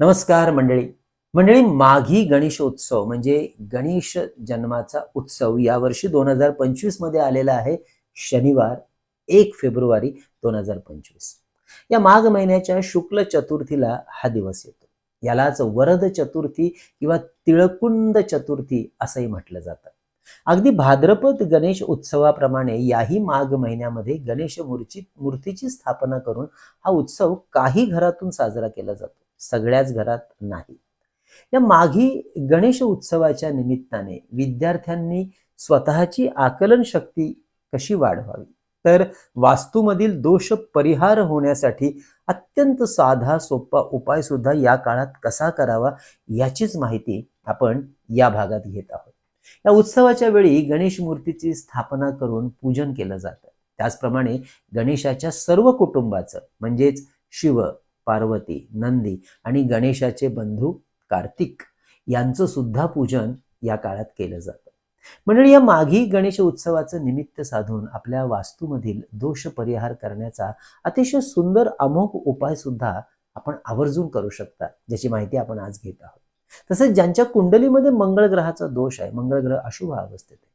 नमस्कार मंडळी. मंडळी माघी गणेशोत्सव म्हणजे गणेश जन्माचा उत्सव यावर्षी दोन हजार पंचवीसमध्ये आलेला आहे. शनिवार एक फेब्रुवारी दोन हजार पंचवीस. या माघ महिन्याच्या शुक्ल चतुर्थीला हा दिवस येतो. यालाच वरद चतुर्थी किंवा तिळकुंद चतुर्थी असंही म्हटलं जातं. अगदी भाद्रपद गणेश उत्सवाप्रमाणे याही माघ महिन्यामध्ये गणेश मूर्ती मूर्तीची स्थापना करून हा उत्सव काही घरातून साजरा केला जातो. सगळ्याच घरात नाही. या माघी गणेश उत्सवाच्या निमित्ताने विद्यार्थ्यांनी स्वतःची आकलन शक्ती कशी वाढवावी? तर वास्तूमधील दोष परिहार होण्यासाठी अत्यंत साधा सोपा उपाय सुद्धा या काळात कसा करावा याचीच माहिती आपण या भागात घेत आहोत. या उत्सवाच्या वेळी गणेश मूर्तीची स्थापना करून पूजन केलं जातं. त्याचप्रमाणे गणेशाच्या सर्व कुटुंबाचं म्हणजेच शिव पार्वती नंदी आणि गणेशाचे बंधू कार्तिक यांचं सुद्धा पूजन या काळात केलं जातं. मंडळी या माघी गणेश उत्सवाचं निमित्त साधून आपल्या वास्तूमधील दोष परिहार करण्याचा अतिशय सुंदर अमोघ उपाय सुद्धा आपण आवर्जून करू शकता ज्याची माहिती आपण आज घेत आहोत. तसेच ज्यांच्या कुंडलीमध्ये मंगळ ग्रहाचा दोष आहे मंगळ ग्रह अशुभ अवस्थेत आहे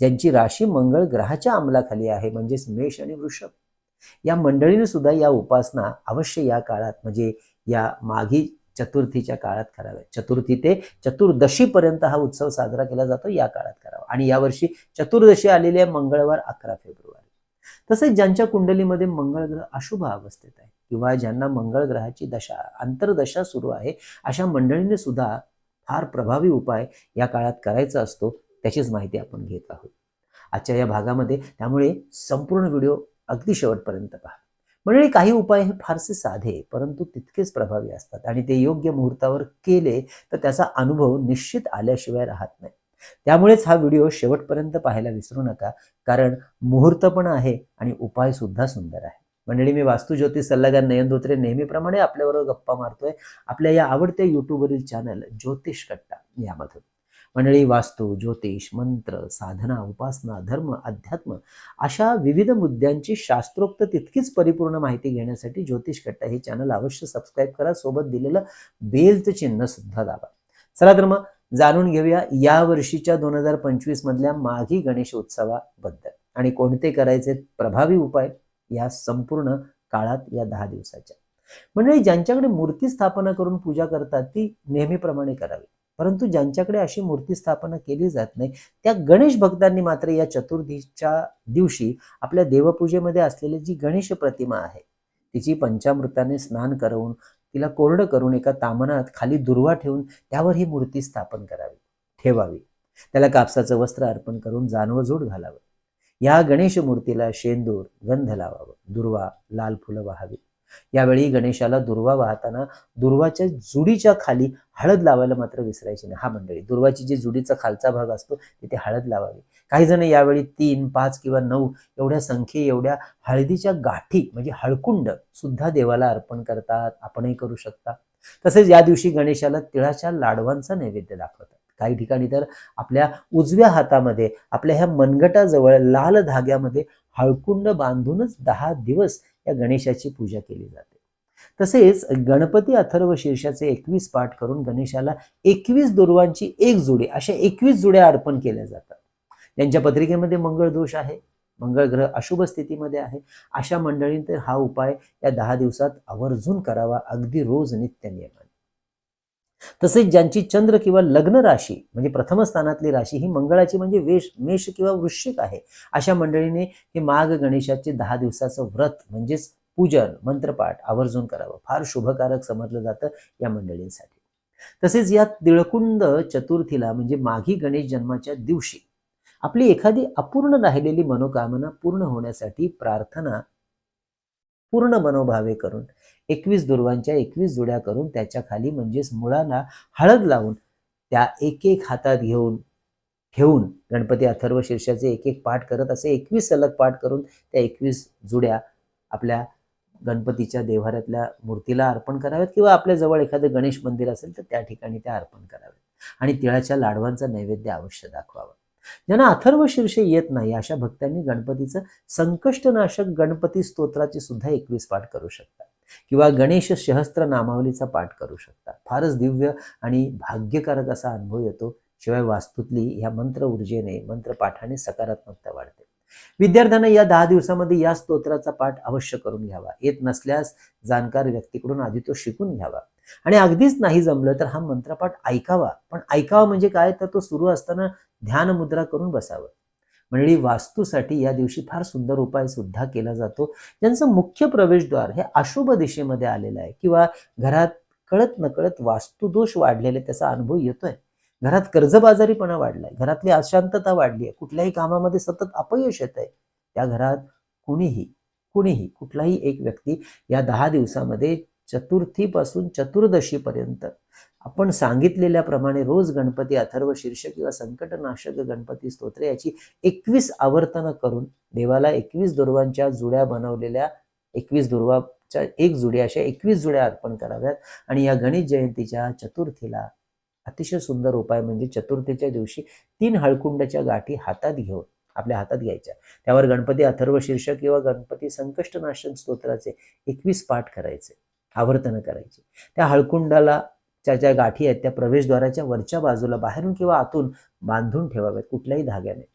ज्यांची राशी मंगळ ग्रहाच्या अंमलाखाली आहे म्हणजेच मेष आणि वृषभ या मंडळीने सुद्धा या उपासना अवश्य या काळात म्हणजे या माघी चतुर्थीच्या काळात कराव्या चतुर्थी ते चतुर्दशीपर्यंत हा उत्सव साजरा केला जातो या काळात करावा. आणि यावर्षी चतुर्दशी आलेली आहे मंगळवार अकरा फेब्रुवारी. तसेच ज्यांच्या कुंडलीमध्ये मंगळ ग्रह अशुभ अवस्थेत आहे किंवा ज्यांना मंगळ ग्रहाची दशा अंतर्दशा सुरू आहे अशा मंडळीने सुद्धा फार प्रभावी उपाय या काळात करायचा असतो त्याचीच माहिती आपण घेत आहोत. आजच्या या भागामध्ये त्यामुळे संपूर्ण व्हिडिओ अगदी शेवटपर्यंत पहा. मंडळी काही उपाय हे फारसे साधे परंतु तितकेच प्रभावी असतात. आणि ते योग्य मुहूर्तावर केले तर त्याचा अनुभव निश्चित आल्याशिवाय राहत नाही. त्यामुळेच हा व्हिडिओ शेवटपर्यंत पाहायला विसरू नका कारण मुहूर्त पण आहे आणि उपाय सुद्धा सुंदर आहे. मंडळी मी वास्तू ज्योतिष सल्लागार नयन धोत्रे नेहमीप्रमाणे आपल्याबरोबर गप्पा मारतोय. आपल्या या आवडत्या युट्यूबवरील चॅनल ज्योतिष कट्टा यामधून. मंडळी वास्तू ज्योतिष मंत्र साधना उपासना धर्म अध्यात्म अशा विविध मुद्द्यांची शास्त्रोक्त तितकीच परिपूर्ण माहिती घेण्यासाठी ज्योतिष कट्टा हे चॅनल अवश्य सबस्क्राईब करा. सोबत दिलेलं बेलचं चिन्ह सुद्धा दाबा. चला तर मग जाणून घेऊया या वर्षीच्या दोन हजार पंचवीस मधल्या माघी गणेश उत्सवाबद्दल. आणि कोणते करायचे प्रभावी उपाय या संपूर्ण काळात या दहा दिवसाच्या. म्हणजे ज्यांच्याकडे मूर्ती स्थापना करून पूजा करतात ती नेहमीप्रमाणे करावी. परंतु ज्यांच्याकडे अशी मूर्ती स्थापना केली जात नाही त्या गणेश भक्तांनी मात्र या चतुर्थीच्या दिवशी आपल्या देवपूजेमध्ये असलेली जी गणेश प्रतिमा आहे तिची पंचामृताने स्नान करवून तिला कोरडं करून एका तामनात खाली दुर्वा ठेवून त्यावर ही मूर्ती स्थापन करावी ठेवावी. त्याला कापसाचं वस्त्र अर्पण करून जानवजोड घालावं. या गणेश मूर्तीला शेंदूर गंध लावावं. दुर्वा लाल फुलं वाहावी यावेळी गणेशाला दुर्वा वाहताना दुर्वाच्या जुडीच्या खाली हळद लावायला मात्र विसरायची नाही. हा मंडळी दुर्वाची जी जुडीचा खालचा भाग असतो तिथे हळद लावावी. काही जण यावेळी तीन पाच किंवा नऊ एवढ्या संख्ये एवढ्या हळदीच्या गाठी म्हणजे हळकुंड सुद्धा देवाला अर्पण करतात. आपणही करू शकता. तसेच या दिवशी गणेशाला तिळाच्या लाडवांचा नैवेद्य दाखवतात. काही ठिकाणी तर आपल्या उजव्या हातामध्ये आपल्या ह्या मनगटाजवळ लाल धाग्यामध्ये हळकुंड बांधूनच दहा दिवस या गणेशाची पूजा केली जाते. तसेच गणपती अथर्व शीर्षाचे एकवीस पाठ करून गणेशाला एकवीस दुर्वांची एक जुडी अशा एकवीस जुड्या अर्पण केल्या जातात. त्यांच्या पत्रिकेमध्ये मंगळ दोष आहे मंगळ ग्रह अशुभ स्थितीमध्ये आहे अशा मंडळींनी हा उपाय या दहा दिवसात आवर्जून करावा अगदी रोज नित्य नियमाने. तसेच ज्यांची चंद्र किंवा लग्न राशी म्हणजे प्रथम स्थानातली राशी ही मंगळाची म्हणजे वेश मेष किंवा वृश्चिक आहे. अशा मंडळीने हे माघ गणेशाचे दहा दिवसाचं व्रत म्हणजेच पूजन मंत्रपाठ आवर्जून करावं. फार शुभकारक समजलं जातं या मंडळींसाठी. तसेच या तिळकुंड चतुर्थीला म्हणजे माघी गणेश जन्माच्या दिवशी आपली एखादी अपूर्ण राहिलेली मनोकामना पूर्ण होण्यासाठी प्रार्थना पूर्ण मनोभावे करून एकवीस दुर्वांच्या एकवीस जुड्या करून त्याच्याखाली म्हणजेच मुळांना हळद लावून त्या एक एक हातात घेऊन ठेवून गणपती अथर्व शीर्षाचे एक एक पाठ करत असे एकवीस सलग पाठ करून त्या एकवीस जुड्या आपल्या गणपतीच्या देव्हाऱ्यातल्या मूर्तीला अर्पण कराव्यात किंवा आपल्या जवळ एखादं गणेश मंदिर असेल तर त्या ठिकाणी त्या अर्पण कराव्यात. आणि तिळाच्या लाडवांचा नैवेद्य अवश्य दाखवावं. ज्यांना अथर्व शीर्ष येत नाही अशा भक्तांनी गणपतीचं संकष्टनाशक गणपती स्तोत्राचे सुद्धा एकवीस पाठ करू शकतात. किंवा गणेश सहस्त्र नामावलीचा पाठ करू शकतात. फारच दिव्य आणि भाग्यकारक असा अनुभव येतो. शिवाय वास्तूतली ह्या मंत्र ऊर्जेने मंत्र पाठाने सकारात्मकता वाढते. विद्यार्थ्यांना या दहा दिवसामध्ये या स्तोत्राचा पाठ अवश्य करून घ्यावा. येत नसल्यास जाणकार व्यक्तीकडून आधी तो शिकून घ्यावा. आणि अगदीच नाही जमलं तर हा मंत्रपाठ ऐकावा. पण ऐकावा म्हणजे काय? तर तो सुरू असताना ध्यान मुद्रा करून बसावं. मंडळी वास्तूसाठी या दिवशी फार सुंदर उपाय सुद्धा केला जातो. ज्यांचं मुख्य प्रवेशद्वार हे अशुभ दिशेमध्ये आलेलं आहे. किंवा घरात कळत नकळत वास्तुदोष वाढलेले त्याचा अनुभव येतोय. घरात कर्जबाजारीपणा वाढलाय. घरातली अशांतता वाढली आहे. कुठल्याही कामामध्ये सतत अपयश येत आहे त्या घरात कुणीही कुणीही कुठलाही एक व्यक्ती या दहा दिवसामध्ये चतुर्थीपासून चतुर्दशीपर्यंत. आपण सांगितलेल्याप्रमाणे रोज गणपती अथर्व शीर्ष किंवा संकटनाशक गणपती स्तोत्र याची एकवीस आवर्तनं करून देवाला एकवीस दुर्वांच्या जुड्या बनवलेल्या एकवीस दुर्वाच्या एक जुड्या अशा एकवीस जुड्या अर्पण कराव्यात. आणि या गणेश जयंतीच्या चतुर्थीला अतिशय सुंदर उपाय म्हणजे चतुर्थीच्या दिवशी तीन हळकुंडाच्या गाठी हातात घेऊन आपल्या हातात घ्यायच्या. त्यावर गणपती अथर्व शीर्षक किंवा गणपती संकष्टनाशन स्तोत्राचे एकवीस पाठ करायचे. आवर्तन करायची. त्या हळकुंडाला ज्या ज्या गाठी आहेत त्या प्रवेशद्वाराच्या वरच्या बाजूला बाहेरून किंवा आतून बांधून ठेवाव्यात कुठल्याही धाग्याने.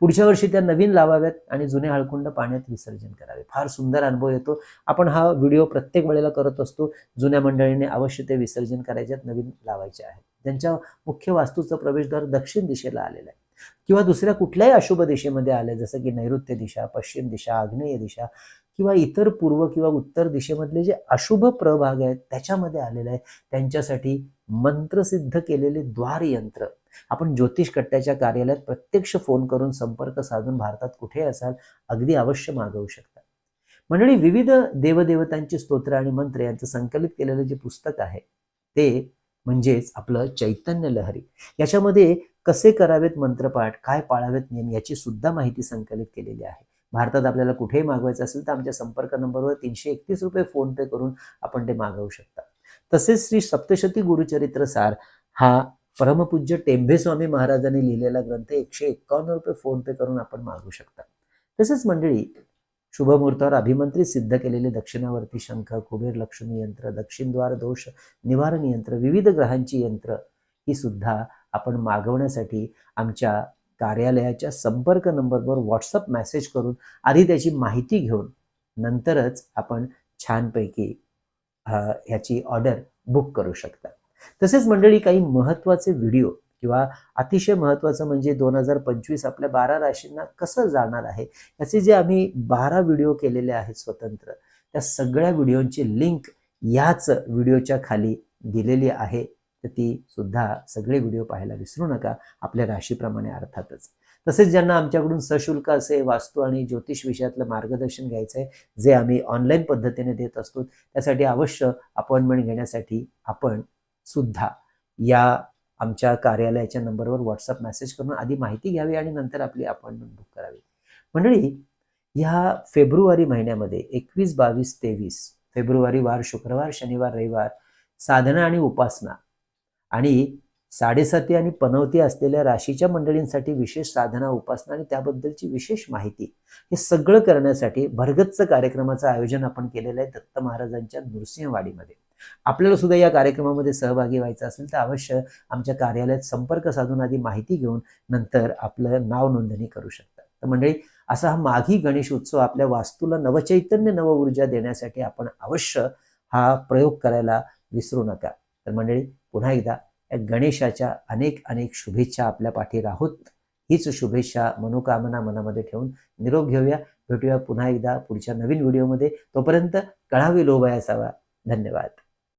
पुढच्या वर्षी त्या नवीन लावाव्यात आणि जुने हळकुंड पाण्यात विसर्जन करावे. फार सुंदर अनुभव येतो. आपण हा व्हिडिओ प्रत्येक वेळेला करत असतो. जुन्या मंडळीने अवश्य ते विसर्जन करायच्यात नवीन लावायचे आहेत. त्यांच्या मुख्य वास्तूचं प्रवेशद्वार दक्षिण दिशेला आलेलं आहे. किंवा दुसऱ्या कुठल्याही अशुभ दिशेमध्ये आले जसं की नैऋत्य दिशा पश्चिम दिशा आग्नेय दिशा किंवा इतर पूर्व किंवा उत्तर दिशेमधले जे अशुभ प्रभाग आहेत त्याच्यामध्ये आलेले आहे त्यांच्यासाठी मंत्रसिद्ध केलेले द्वार यंत्र आपण ज्योतिष कट्ट्याच्या कार्यालयात प्रत्यक्ष फोन करून संपर्क साधून भारतात कुठे असाल अगदी अवश्य मागवू शकता. मंडळी विविध देवदेवतांची स्तोत्र आणि मंत्र यांचं संकलित केलेलं जे पुस्तक आहे ते म्हणजेच आपलं चैतन्य लहरी. याच्यामध्ये कसे करावेत मंत्रपाठ काय पाळावेत नियम याची सुद्धा माहिती संकलित केलेली आहे. भारतात आपल्याला कुठेही मागवायचं असेल तर आमच्या संपर्क नंबरवर तीनशे एकतीस रुपये फोन पे करून आपण ते मागवू शकता. तसेच श्री सप्तशती गुरुचरित्र सार हा परमपूज्य टेंभे स्वामी महाराजांनी लिहिलेला ग्रंथ एकशे एक्कावन्न रुपये फोन पे करून आपण मागवू शकता. तसेच मंडळी शुभमुहूर्तावर अभिमंत्रित सिद्ध केलेले दक्षिणावर्ती शंख कुबेर लक्ष्मी यंत्र दक्षिणद्वार दोष निवारण यंत्र विविध ग्रहांची यंत्र ही सुद्धा आपण मागवण्यासाठी आमच्या कार्यालयाच्या संपर्क नंबरवर व्हॉट्सअप मेसेज करून आधी त्याची माहिती घेऊन नंतरच आपण छानपैकी ह्याची ऑर्डर बुक करू शकता. तसेच मंडळी काही महत्त्वाचे व्हिडिओ किंवा अतिशय महत्त्वाचं म्हणजे दोन हजार पंचवीस आपल्या बारा राशींना कसं जाणार आहे याचे जे आम्ही बारा व्हिडिओ केलेले आहेत स्वतंत्र त्या सगळ्या व्हिडिओंची लिंक याच व्हिडिओच्या खाली दिलेली आहे. तर ती सुद्धा सगळे व्हिडिओ पाहायला विसरू नका. आपल्या राशीप्रमाणे अर्थातच. तसेच ज्यांना आमच्याकडून सशुल्क असे वास्तू आणि ज्योतिष विषयातलं मार्गदर्शन घ्यायचं आहे जे आम्ही ऑनलाईन पद्धतीने देत असतो त्यासाठी अवश्य अपॉइंटमेंट घेण्यासाठी आपण सुद्धा या आमच्या कार्यालयाच्या नंबरवर व्हॉट्सअप मेसेज करून आधी माहिती घ्यावी आणि नंतर आपली अपॉइंटमेंट बुक करावी. मंडळी ह्या फेब्रुवारी महिन्यामध्ये एकवीस बावीस तेवीस फेब्रुवारी वार शुक्रवार शनिवार रविवार साधना आणि उपासना आणि साडेसाती आणि पनवती असलेल्या राशीच्या मंडळींसाठी विशेष साधना उपासना आणि त्याबद्दलची विशेष माहिती हे सगळं करण्यासाठी भरगच्च कार्यक्रमाचं आयोजन आपण केलेलं आहे दत्त महाराजांच्या नृसिंहवाडीमध्ये. आपल्याला सुद्धा या कार्यक्रमामध्ये सहभागी व्हायचं असेल तर अवश्य आमच्या कार्यालयात संपर्क साधून आधी माहिती घेऊन नंतर आपलं नाव नोंदणी करू शकता. तर मंडळी असा हा माघी गणेश उत्सव आपल्या वास्तूला नवचैतन्य नव ऊर्जा देण्यासाठी आपण अवश्य हा प्रयोग करायला विसरू नका. तर मंडळी पुन्हा एकदा या गणेशाच्या अनेक अनेक शुभेच्छा आपल्या पाठी राहोत हीच शुभेच्छा मनोकामना मनामध्ये ठेवून निरोप घेऊया. भेटूया पुन्हा एकदा पुढच्या नवीन व्हिडिओमध्ये. तोपर्यंत कळावी लोभाय असावा धन्यवाद.